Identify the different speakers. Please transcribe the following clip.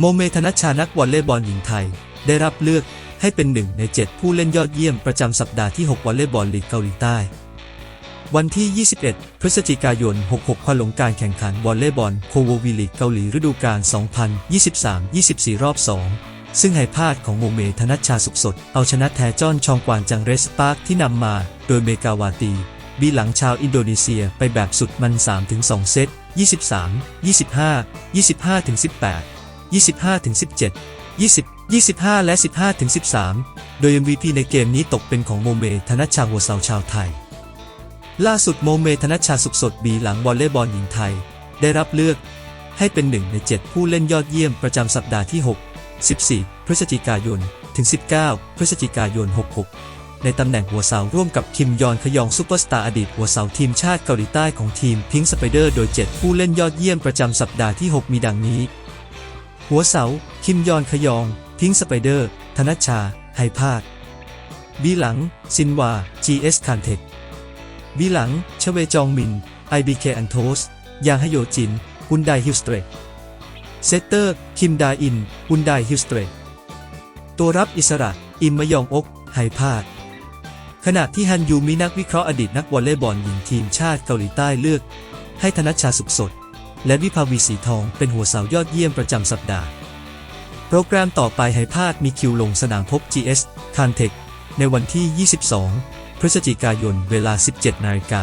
Speaker 1: โมเมธนัชชานักวอลเลย์บอลหญิงไทย ได้รับเลือกให้เป็นหนึ่งใน 7 ผู้เล่นยอดเยี่ยมประจำสัปดาห์ที่ 6 วอลเลย์บอลลีกเกาหลีใต้ วันที่ 21 พฤศจิกายน 66ควันหลงการแข่งขันวอลเลย์บอลโคโววีลีกเกาหลีฤดูกาล 2023-24 รอบ 2 ซึ่งไฮพาดของโมเมธนัชชาสุขสด เอาชนะแทจอนชองกวานจังเรสปาร์กที่นำมาโดยเมกาวาตี บีหลังชาวอินโดนีเซียไปแบบสุดมัน 3-2 เซต 23 25 25-18 18 25 17 20 25 และ 15 13 โดย MVP ในเกมนี้ตกเป็นของโมเม ธนัชชาหัวเสาชาวไทย ล่าสุดโมเม ธนัชชาสุขสดบีหลังวอลเลย์บอลหญิงไทย ได้รับเลือกให้เป็นหนึ่งใน 7 ผู้เล่นยอดเยี่ยมประจำสัปดาห์ที่ 6 14 พฤศจิกายน ถึง 19 พฤศจิกายน 66 ในตำแหน่งหัวเสาร่วมกับคิมยอนขยองซุปเปอร์สตาร์อดีตหัวเสาทีมชาติเกาหลีใต้ของทีมพิงค์สไปเดอร์โดย 7 ผู้เล่นยอดเยี่ยมประจำสัปดาห์ที่ 6 มีดังนี้ หัวเสา คิมยอนขยองพิงสไปเดอร์ ธนัชชา ไฮพาดบีหลัง ซินวา GS คานเทคบีหลัง ชเวจองมิน IBK อันโทส ยางฮโยจินฮุนไดฮิลสเตรเซตเตอร์ คิมดาอินฮุนไดฮิลสเตรตัวรับอิสระ อิมมยองอกไฮพาดขณะที่ฮันยูมินักวิเคราะห์อดีตนักวอลเลย์บอลหญิงทีมชาติเกาหลีใต้เลือก ให้ธนัชชาสุขสด และวิภาวีสีทองเป็นหัวเสายอดเยี่ยมประจำสัปดาห์ โปรแกรมต่อไปให้พาดมีคิวลงสนามพบ GS คานเทคในวันที่ 22 พฤศจิกายนเวลา 17นาฬิกา